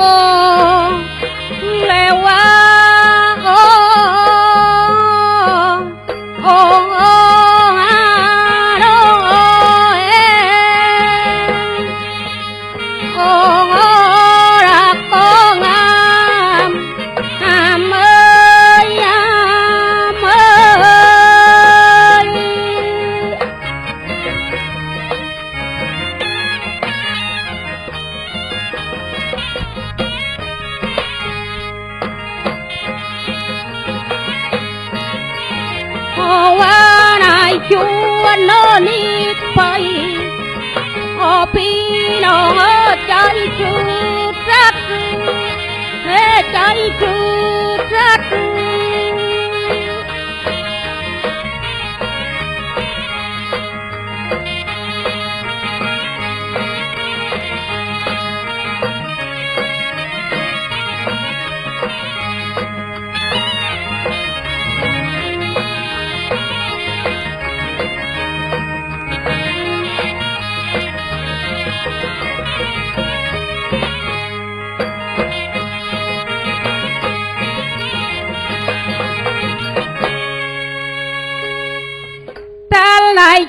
โวานายชวนโน่นนี่ไปอพี่น้องใจจูดรักเฮ้ใจจูดรัก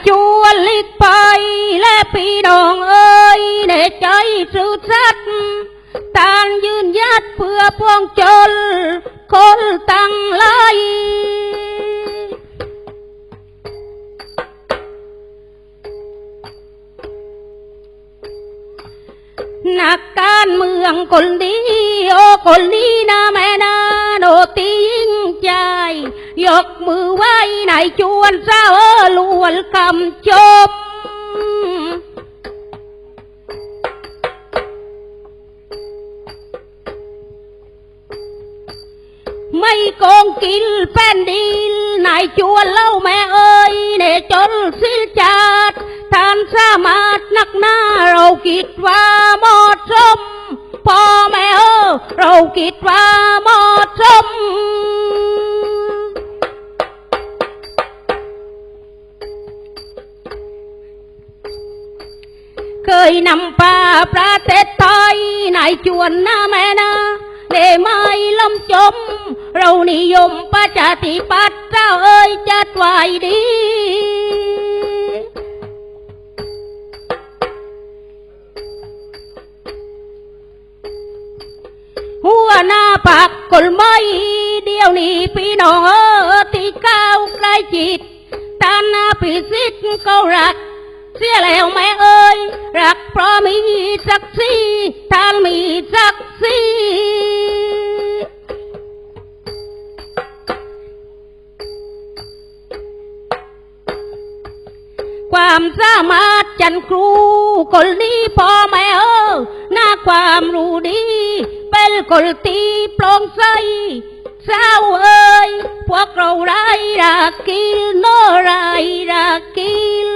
ชวนลิกไป และพี่น้องเอ้ยในใจสุดสัตย์ต่างยืนยัดเพื่อพวงจน คนตั้งหลนักการเมืองคนดี โอคนดี ยกมือไหว้นายชวนเศร้าเออลวนคำจบไม่โกงกินแป้นดินนายช นเล่าแม่เอ้ยเนจนสิ้นจาดท่านสามารถนักหน้าเราคิดว่าเหมาะสมพ่อแม่เออเราคิดว่าเหมาะสมเคยนำพาประเทศไทยนายชวนนะแม่นะเดไม่ล้มจม เรานิยมประชาธิปัตย์เจ้าเอ้ยจัดไว้ดีหัวหน้าปักกลไม่เดียวนี้พี่น้องเออที่ก้าวใกล้จิตตานนาพิสิทธ์ก็รัก สียแล้วแม่เอ้ยรักเพราะมีศักดิ์ศรีทางมีศักดิ์ศรีความสามารถจันครูคนนี้พ่อแม่เออหน้าความรู้ดี เป็นคนตีโปร่งใสเศร้าเอ้ยพวกเราไรรักกินโนไรรักกิน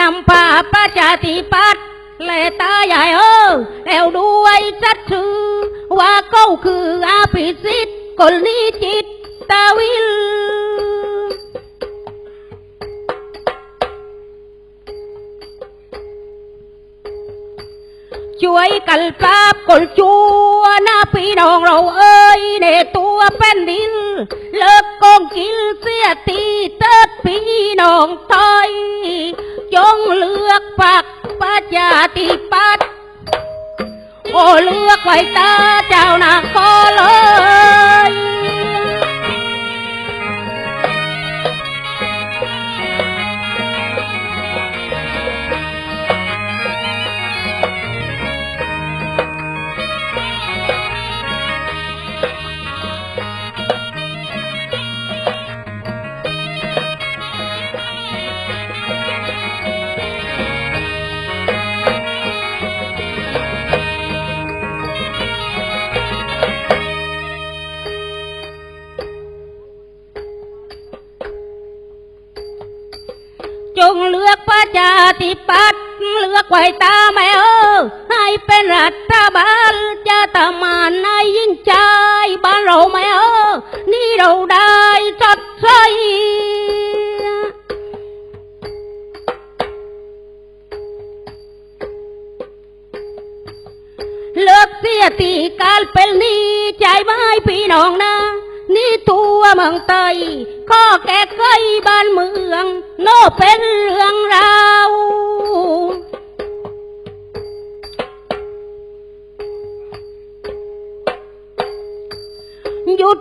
นำพาประชาธิปัตย์และตาใหญ่เออแล้วด้วยจัดชื่อว่าเขาคืออาภิสิทธิ์คนนี้จิตตาวิลช่วยกันปราบคนชั่วนะพี่น้องเราเอ้ยในตัวแผ่นดิน เลิกโกงกินเสียทีเติดพี่น้องไทย จงเลือกปักปัจญาติปัตโอ้เลือกไว้ตาเจ้านาก็เลยือกประชาธิปัตย์เลือกไว้ตาแมวให้เป็นรัฐบาลจะทำมานในยิ่งใจบ้านเราแมวนี่เราได้ชดใช้เลือกเสียตีการเป็นนี้ใจไม่พี่น้องนะ นี่ตัวเมืองไทยข้อแก้ไขบ้านเมื องโน่เป็นเรื่องราวหยุด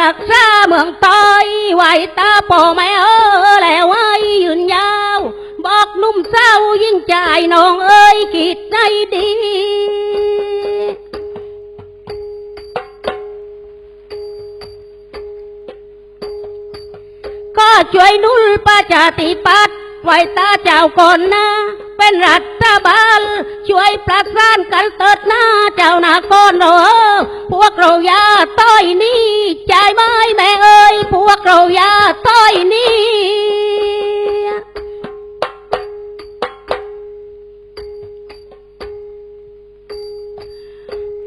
รักษาเมืองไตอยไหวตาพ่อแม่เออแล้วไว้ยืนยาว บอกนุ่มเศร้ายิ่งใจน้องเอ้ยกิดใจดีก็ช่วยนุนประชาธิปัตย์ไว้ตาเจ้าก่อนนะ เป็นรัฐบาล ช่วยประสานกันเติดหน้าเจ้านาก่อนเออพวกเราอย่าต้อยนี้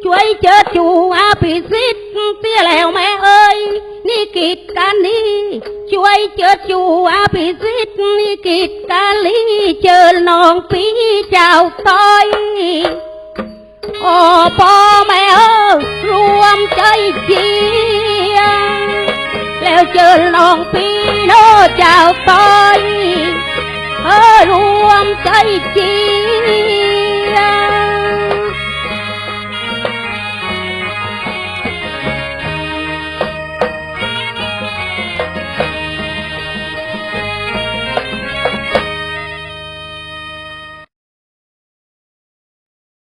ช่วยเจอจูอาภิสิทธิ์เสียแล้วแม่เอ้ยนี่กิจการนี้ช่วยเจอจูอาภิสิทธิ์นี่กิจการลีเจอน้องปีเจ้าต้อยโอ้พ่อแม่เออรวมใจเชียร์แล้วเจอน้องพี่โนเจ้าต้อยเออรวมใจเชีย